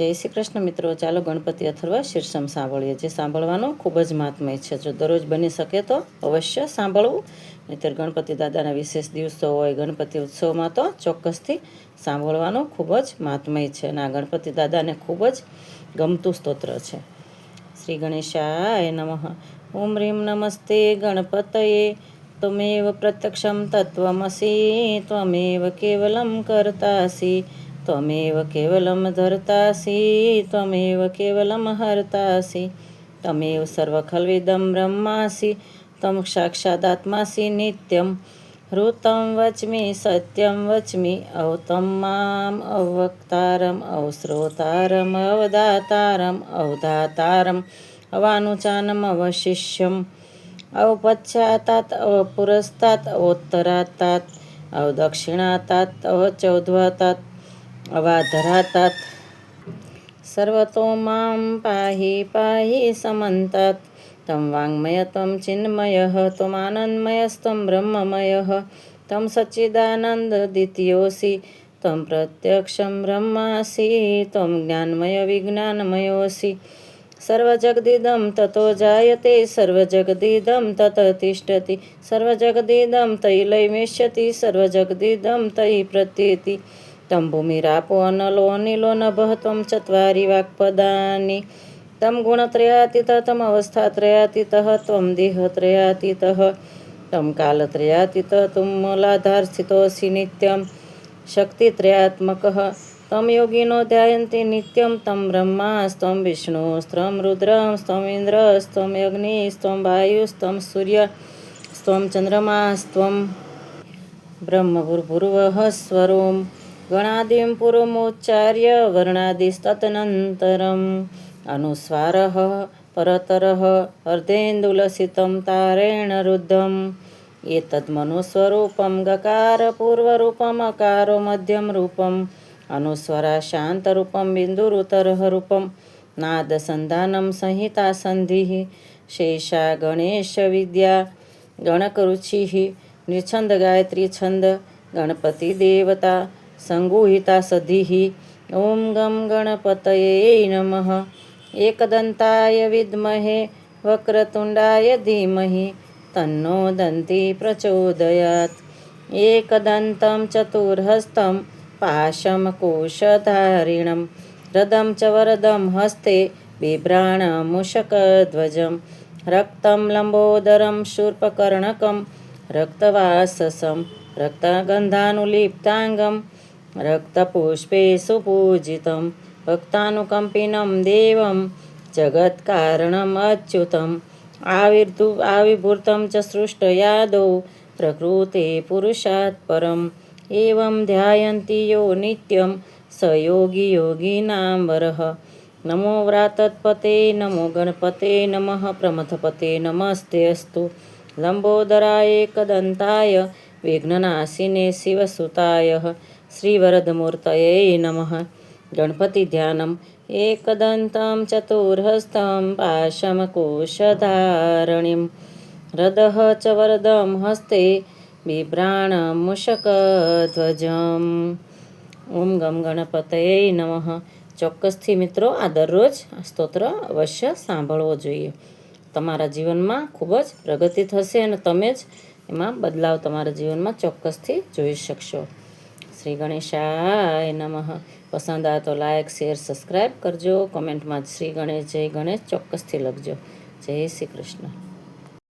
જય શ્રી કૃષ્ણ મિત્રો. ચાલો ગણપતિ અથર્વ શીર્ષમ સાંભળીએ, જે સાંભળવાનું ખૂબ જ મહાત્મય છે. જો દરરોજ બની શકે તો અવશ્ય સાંભળવું. નહીંતર ગણપતિ દાદાના વિશેષ દિવસો હોય, ગણપતિ ઉત્સવમાં તો ચોક્કસથી સાંભળવાનું ખૂબ જ મહાત્મય છે અને આ ગણપતિ દાદાને ખૂબ જ ગમતું સ્તોત્ર છે. શ્રી ગણેશાય નમઃ. ઓમ રીમ નમસ્તે ગણપતયે. ત્વમેવ પ્રત્યક્ષમ તત્વમસી, ત્વમેવ કેવલમ કરતાસી. ત્વમેવ કેવલમ ધરતાસી ત્વમેવ કેવલમ હરતાસી તમેવ સર્વખલવિદમ બ્રહ્માસી તમ સાક્ષાદાત્માસી નિત્યમ ઋતમ વચમી સત્યમ વચમી અવતમ મામ અવક્તારમ અવશ્રોતારમ અવદાતારમ અવધાતારમ અવાનુચાનમ અવશિષ્યમ અવપશ્ચાતાત અવપુરસ્તાત અવોત્તરાતાત અવદક્ષિણાતાત અવચૌધ્વતાત આવા ધરાતા સર્વતો મામ પાહી પાહી સમંતત. તમ વાંગમય, તમ ચિન્મય, તમ આનંદમયસ્તમ બ્રહ્મમય. તમ સચ્ચિદાનંદ દિત્યોસી તમ પ્રત્યક્ષમ બ્રહ્માસી. તમ જ્ઞાનમય વિજ્ઞાનમયોસી. સર્વજગદીદમ તતો જાયતે, સર્વજગદીદમ તત તિષ્ઠતિ. સર્વજગદીદમ તૈ લયમિષ્યતિ, સર્વજગદીદમ તૈ પ્રત્યેતિ. તમ ભૂમિરાપો અનલો અનિલો નભઃ ત્વમ ચત્વારી વાક્પદાની તમ ગુણત્રયાતીત તમ અવસ્થાત્રયાતીત ત્વમ દેહત્રયાતીત તમ કાલત્રયાતીત તુમ મૂલાધાર સ્થિતોસી નિત્યમ શક્તિત્રયાત્મક તમ યોગિનો ધ્યાયન્તિ નિત્યમ તમ બ્રહ્માસ્ત્વમ વિષ્ણુસ્ત્વમ રુદ્રસ્ત્વમ ઇન્દ્રસ્ત્વમ અગ્નિસ્ત્વમ चन्द्रमास्त्वं સૂર્ય સ્ત્વમ गणादिं पुरमुच्चार्य वर्णादिस्तदनन्तरम् अनुस्वारः परतरः अर्धेन्दुलसितं तारेण रुद्धम्। एतद्मनुस्वरूपं गकारपूर्वरूपमकारो मध्यमरूपम् अनुस्वराशान्तरूपं बिन्दुरुतरः रूपं नादसन्धानं संहितासन्धिः। शेषा गणेशविद्या गणकरुचिः। निछन्द छन्द। गणपतिदेवता સંગુહિતા સધિः ઓમ ગમ ગણપતયે નમઃ એકદંતાય વિદ્મહે વક્રતુંડાય ધીમહિ તન્નો દંતી પ્રચોદયાત એકદંతం ચતુર્હસ્તમ પાશમ કોશધારિણમ રદમ ચ વરદમ હસ્તે બિભ્રાણમૂષકધ્વજમ રક્तं લંબોદરં શૂર્પકર્ણકં રક્તવાસસં રક્તગંધાનુલિપ્તાંગમ रक्तपुष्पे सुपूजितं भक्तानुकम्पिनं देवं जगत्कारणम् अच्युतम्। आविर्दु आविर्भूतं च सृष्टयादौ प्रकृते पुरुषात् परम्। एवं ध्यायन्ति यो नित्यं स योगी योगिनां वरः। नमो व्रातत्पते नमो गणपते नमः प्रमथपते नमस्ते अस्तु। लम्बोदराय कदन्ताय विघ्ननाशिने शिवसुताय। શ્રીવરદમૂર્તયે નમઃ ગણપતિ ધ્યાનમ એકદંતમ ચતુર્હસ્तं પાશમકોશધારણીમ રદઃ ચ વરદં હસ્તે બિભ્રાણમૂષકધ્વજમ ઓમ ગમ ગણપતયે નમઃ ચોક્કસથી મિત્રો આ દરરોજ આ સ્તોત્ર અવશ્ય સાંભળવો જોઈએ. તમારા જીવનમાં ખૂબ જ પ્રગતિ થશે અને તમે જ એમાં બદલાવ તમારા જીવનમાં ચોક્કસથી જોઈ શકશો. શ્રી ગણેશાય નમઃ. પસંદ આવે તો લાઇક શેર સબસ્ક્રાઈબ કરજો. કોમેન્ટમાં શ્રી ગણેશ, જય ગણેશ ચોક્કસથી લખજો. જય શ્રી કૃષ્ણ.